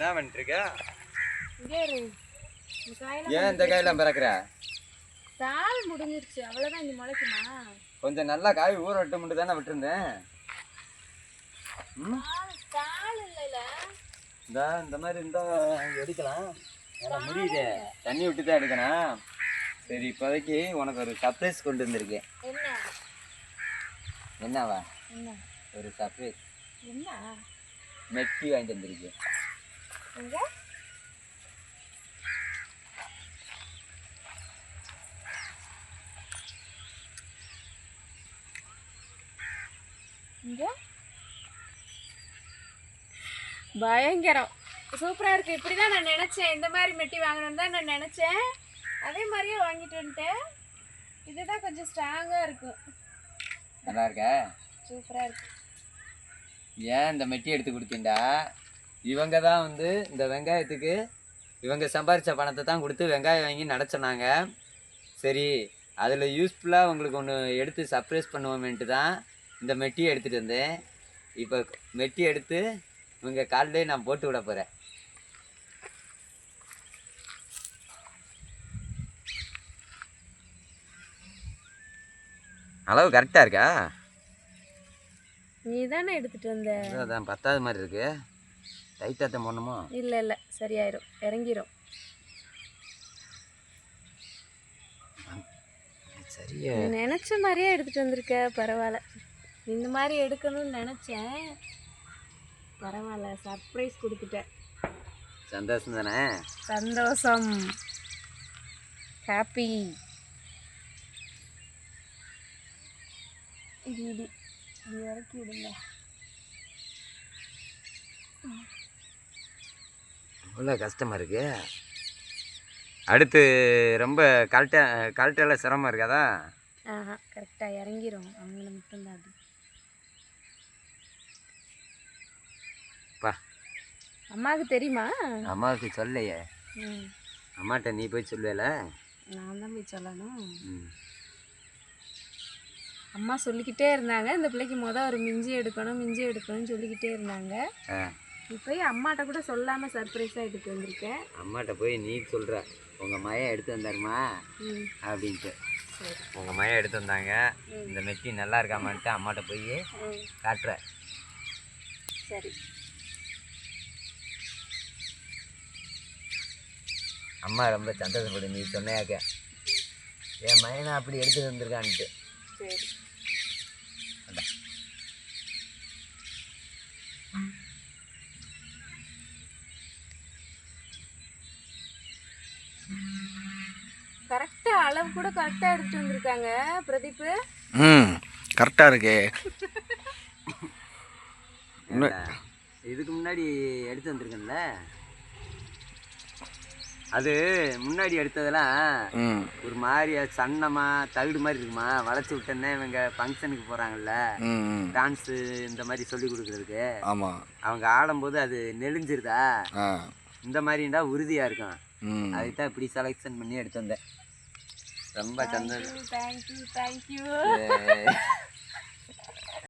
என்ன பண்ணிட்டு இருக்க இங்கே ஏன் இந்த காயெல்லாம் பிறக்கிற? தாள் முடிஞ்சிருச்சு. அவ்வளோதான் இந்த முளைக்குமா? கொஞ்சம் நல்லா காய் ஊற விட்டு மட்டும் தானே விட்டுருந்தேன். இந்த இந்த மாதிரி இருந்தா எடுக்கலாம். ஏன்னா முடியுது. தண்ணி விட்டு தான் எடுக்கணும். சரி இப்போதைக்கு உனக்கு ஒரு சர்ப்ரைஸ் கொண்டு வந்திருக்கேன். என்ன? என்னவா? என்ன? ஒரு சர்ப்ரைஸ் என்ன? மெட்டி வாங்கிட்டு வந்திருக்கேன். எங்க இங்க. பயங்கரம். சூப்பரா இருக்கு. இப்படிதான் நான் நினைச்சேன். இந்த மாதிரி மெட்டி வாங்கணும்னு தான் நான் நினைச்சேன். அதே மாதிரியே வாங்கிட்டு வந்துட்டேன். இதுதான் கொஞ்சம் ஸ்ட்ராங்கா இருக்கும். நல்லா இருக்கா? சூப்பரா இருக்கு. ஏன் இந்த மெட்டி எடுத்து கொடுத்தீண்டா? இவங்க தான் வந்து இந்த வெங்காயத்துக்கு இவங்க சம்பாரித்த பணத்தை தான் கொடுத்து வெங்காயம் வாங்கி நடச்சனாங்க சரி அதில் யூஸ்ஃபுல்லாக உங்களுக்கு ஒன்று எடுத்து சர்ப்ரைஸ் பண்ணுவோமேன்ட்டு தான் இந்த மெட்டியை எடுத்துகிட்டு வந்தேன். இப்போ மெட்டி எடுத்து இவங்க காலிலே நான் போட்டு விட போகிறேன் அளவு கரெக்டாக இருக்கா? நீ தானே எடுத்துட்டு வந்த. அதான் பத்தாவது மாதிரி இருக்கு. டைட்டாக தான் போடணுமோ? இல்ல இல்ல. சரியாயிரும். இறங்கிரும். சரியா. நினைச்ச மாதிரியே எடுத்துட்டு வந்திருக்க. பரவாயில்ல. இந்த மாதிரி எடுக்கணும்னு நினைச்சேன். பரவாயில்ல. சர்ப்ரைஸ் கொடுத்துட்டேன். சந்தோஷம் தானே? சந்தோஷம். ஹாப்பி. இது இது இறக்கி விடுங்க இவ்வளோ கஷ்டமாக இருக்கு. அடுத்து ரொம்ப கழட்ட கழட்டல சிரமம் இருக்காதா ஆஹா கரெக்டாக இறங்கிரும். அவங்கள மட்டும்தான் அது. பா. அம்மாவுக்கு தெரியுமா? அம்மாவுக்கு சொல்லையே ம். அம்மாட்ட நீ போய் சொல்லுவேல? நான் தான் போய் சொல்லணும். ம். அம்மா சொல்லிக்கிட்டே இருந்தாங்க. இந்த பிள்ளைக்கு மொதல் ஒரு மிஞ்சி எடுக்கணும் மிஞ்சி எடுக்கணும்னு சொல்லிக்கிட்டே இருந்தாங்க. ஆ. இப்போ அம்மாட்ட கூட சொல்லாமல் சர்ப்ரைஸாக எடுத்து வந்திருக்கேன். அம்மாட்ட போய் நீ சொல்கிற உங்கள் மயம் எடுத்து வந்தாருமா? அப்படின்ட்டு. உங்கள் மயம் எடுத்து வந்தாங்க. இந்த மெட்டி நல்லா இருக்காமான்ட்டு அம்மாட்ட போய் காட்டுற. சரி. அம்மா ரொம்ப சந்தோஷப்படு நீ சொன்னையாக்க என் மயனை அப்படி எடுத்து வந்திருக்கான்ட்டு. சரி கரெக்டாக அளவு கூட கரெக்டாக எடுத்துட்டு வந்திருக்காங்க பிரதீப் ம் கரெக்டாக இருக்கு. இதுக்கு முன்னாடி எடுத்து வந்திருக்கேன்ல? அது முன்னாடி எடுத்ததெல்லாம் ம். ஒரு மாதிரி சன்னமா தகுடு மாதிரி இருக்குமா? வளைச்சி விட்டேன்னே இவங்க ஃபங்க்ஷனுக்கு ம் டான்ஸு இந்த மாதிரி சொல்லி கொடுக்குறதுக்கு. ஆமாம் அவங்க ஆடும்போது அது நெளிஞ்சிருதா? இந்த மாதிரிண்டா உறுதியாக இருக்கும். ம். அதுக்கு தான் இப்படி செலெக்ஷன் பண்ணி எடுத்து வந்தேன். ரொம்ப சந்தோஷம். Thank you thank you